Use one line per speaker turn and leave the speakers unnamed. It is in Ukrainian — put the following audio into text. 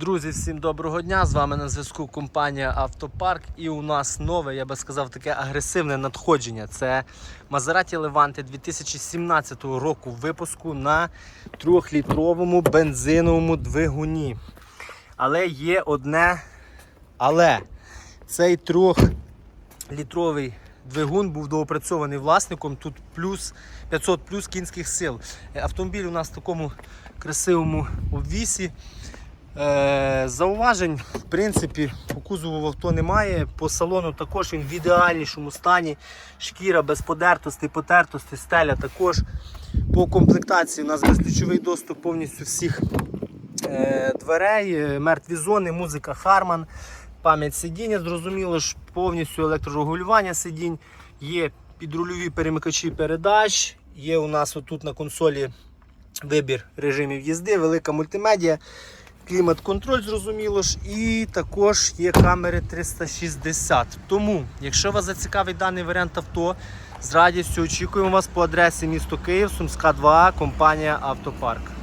Друзі, всім доброго дня! З вами на зв'язку компанія Автопарк. І у нас нове, я би сказав, таке агресивне надходження. Це Maserati Levante 2017 року випуску на 3-літровому бензиновому двигуні. Але є одне але. Цей 3-літровий двигун був доопрацьований власником. Тут плюс 500 плюс кінських сил. Автомобіль у нас в такому красивому обвісі. Е, зауважень, в принципі, по кузову в авто немає. По салону також він в ідеальнішому стані. Шкіра без подертостей, потертостей, стеля також. По комплектації у нас безключовий доступ повністю всіх е, дверей, е, мертві зони, музика Harman, пам'ять сидіння, зрозуміло ж, повністю електрорегулювання сидінь. Є підрульові перемикачі передач. Є у нас отут на консолі вибір режимів їзди, велика мультимедіа. Клімат-контроль, зрозуміло ж, і також є камери 360. Тому, якщо вас зацікавить даний варіант авто, з радістю очікуємо вас по адресі місто Київ, Сумська 2, компанія Автопарк.